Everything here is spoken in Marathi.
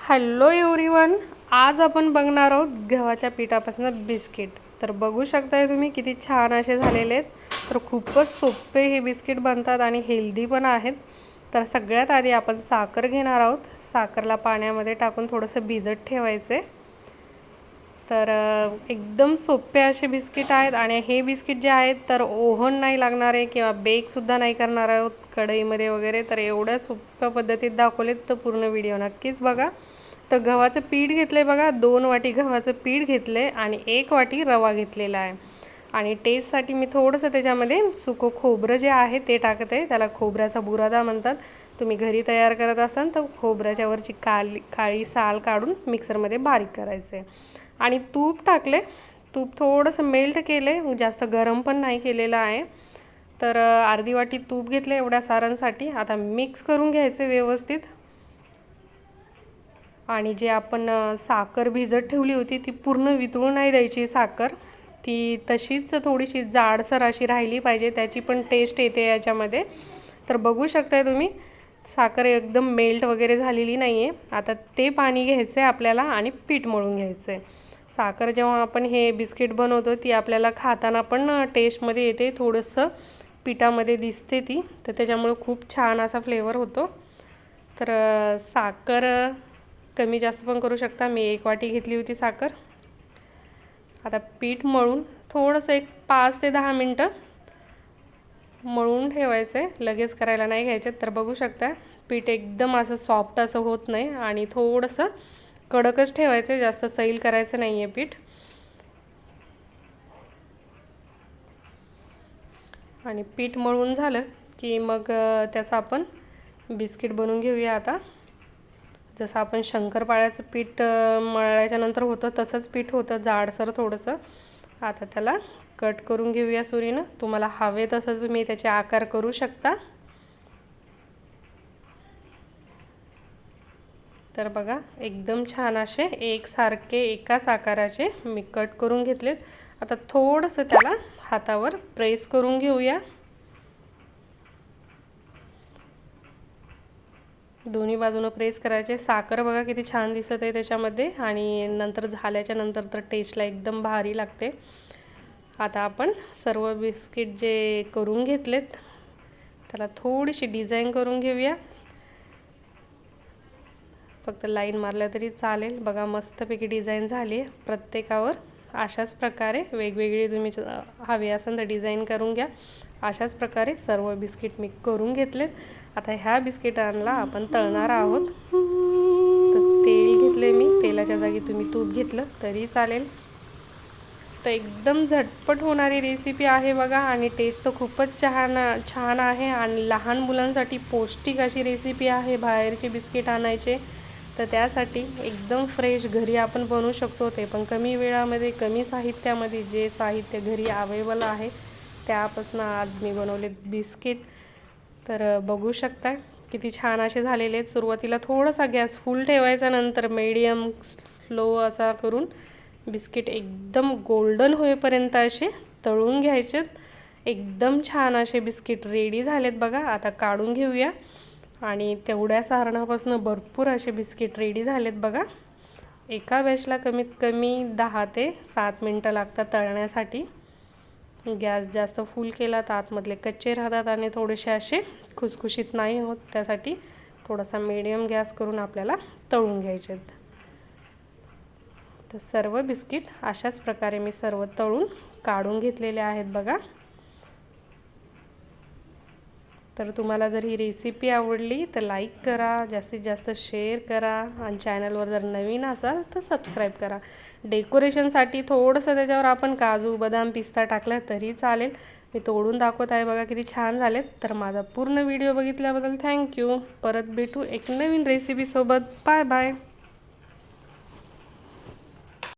हॅलो एव्हरीवन आज आपण बघणार आहोत गव्हाच्या पिठापासून बिस्किट. तर बघू शकताय तुम्ही किती छान असे झालेले आहेत. तर खूपच सोपे हे बिस्किट बनतात आणि हेल्दी पण आहेत. तर सगळ्यात आधी आपण साखर घेणार आहोत. साखरला पाण्यामध्ये टाकून थोडंसं भिजत ठेवायचं आहे तर एकदम सोपे असे बिस्किट आहेत आणि हे बिस्किट जे आहेत तर ओव्हन नाही लागणार आहे किंवा बेकसुद्धा नाही करणार आहोत कढईमध्ये वगैरे. तर एवढ्या सोप्या पद्धतीत दाखवलेत तर पूर्ण व्हिडिओ नक्कीच बघा. तर गव्हाचं पीठ घेतलं आहे बघा. दोन वाटी गव्हाचं पीठ घेतलं आहे आणि एक वाटी रवा घेतलेला आहे. आणि टेस्टसाठी मी थोडंसं त्याच्यामध्ये सुकं खोबरं जे आहे ते टाकत. आहे त्याला खोबऱ्याचा बुरादा म्हणतात. तुम्ही घरी तयार करत असाल तर खोबऱ्याच्यावरची काली काळी साल काढून मिक्सरमध्ये बारीक करायचं आहे आणि तूप टाकले. तूप थोडंसं मेल्ट केले. जास्त गरम पण नाही केलेलं आहे. तर अर्धी वाटी तूप घेतले एवढ्या सारांसाठी. आता मिक्स करून घ्यायचे व्यवस्थित. आणि जे आपण साखर भिजत ठेवली होती ती पूर्ण वितळून नाही द्यायची साखर. ती तशीच थोडीशी जाडसर अशी राहिली पाहिजे. त्याची पण टेस्ट येते याच्यामध्ये. तर बघू शकताय तुम्ही. साखर एकदम मेल्ट वगैरे झालेली नाही आहे आता ते पाणी घ्यायचं आहे आपल्याला आणि पीठ मळून घ्यायचं आहे साखर जेव्हा आपण हे बिस्किट बनवतो ती आपल्याला खाताना पण टेस्टमध्ये येते. थोडंसं पिठामध्ये दिसते ती. तर त्याच्यामुळे खूप छान असा फ्लेवर होतो. तर साखर कमी जास्त पण करू शकता. मी एक वाटी घेतली होती साखर. आता पीठ मळून थोडंसं एक पाच ते दहा मिनटं मळून ठेवायचं. आहे लगेच करायला नाही घ्यायचे. तर बघू शकता पीठ एकदम असं सॉफ्ट असं होत नाही आणि थोडंसं कडकच ठेवायचं. आहे जास्त सैल करायचं नाही आहे पीठ. आणि पीठ मळून झालं की मग त्याचं आपण बिस्किट बनवून घेऊया आता. जसं आपण शंकरपाळ्याचं पीठ मळायच्यानंतर होतं तसंच पीठ होतं जाडसर थोडंसं. आता त्याला कट करून घेऊया सुरीनं. तुम्हाला हवे तसं तुम्ही त्याचे आकार करू शकता. तर बघा एकदम छान असे एकसारखे एकाच आकाराचे मी कट करून घेतलेत. आता थोडंसं त्याला हातावर प्रेस करून घेऊया. दोन्ही बाजूनं प्रेस करायचे. साखर बघा किती छान दिसत आहे त्याच्यामध्ये. आणि नंतर झाल्याच्यानंतर तर टेस्टला एकदम भारी लागते. आता आपण सर्व बिस्किट जे करून घेतलेत त्याला थोडीशी डिझाईन करून घेऊया. फक्त लाईन मारल्या तरी चालेल. बघा मस्तपैकी डिझाईन झाली आहे प्रत्येकावर. अशाच प्रकारे वेगवेगळी तुम्ही हवी असेल तर डिझाईन करून घ्या. अशाच प्रकारे सर्व बिस्किट मी करून घेतलेत. आता ह्या बिस्किटांना आपण तळणार आहोत. तर तेल घेतले मी. तेलाच्या जागी तुम्ही तूप घेतलं तरी चालेल. तर एकदम झटपट होणारी रेसिपी आहे बघा आणि टेस्ट तर खूपच छान छान आहे. आणि लहान मुलांसाठी पौष्टिक अशी रेसिपी आहे बाहेरचे बिस्किट आणायचे. तर त्यासाठी एकदम फ्रेश घरी आपण बनवू शकतो ते. पण कमी वेळामध्ये कमी साहित्यामध्ये जे साहित्य घरी अवेलेबल आहे त्यापासून आज मी बनवले बिस्किट तर बघू शकता किती छान असे झालेले आहेत. सुरुवातीला थोडासा गॅस फुल ठेवायचा नंतर मीडियम स्लो असा करून बिस्किट एकदम गोल्डन होईपर्यंत असे तळून घ्यायचेत. एकदम छान असे बिस्किट रेडी झालेत बघा. आता काढून घेऊया. आणि तेवढ्या सारणापासून भरपूर असे बिस्किट रेडी झालेत बघा. एका बॅचला कमीत कमी दहा ते सात मिनटं लागतात तळण्यासाठी. गॅस जास्त फुल केला तर आतमधले कच्चे राहतात आणि थोडेसे असे खुसखुशीत नाही होत. त्यासाठी थोडासा मीडियम गॅस करून आपल्याला तळून घ्यायचे आहेत. तर सर्व बिस्किट अशाच प्रकारे मी सर्व तळून काढून घेतलेले आहेत बघा. तर तुम्हाला जर ही रेसिपी आवडली तर लाईक करा जास्तीत जास्त शेअर करा आणि चॅनलवर जर नवीन असाल तर सबस्क्राईब करा. डेकोरेशनसाठी थोडंसं त्याच्यावर आपण काजू बदाम पिस्ता टाकला तरी चालेल. मी तोडून दाखवत आहे बघा किती छान झालेत. तर माझा पूर्ण व्हिडिओ बघितल्याबद्दल थँक्यू परत भेटू एक नवीन रेसिपीसोबत बाय बाय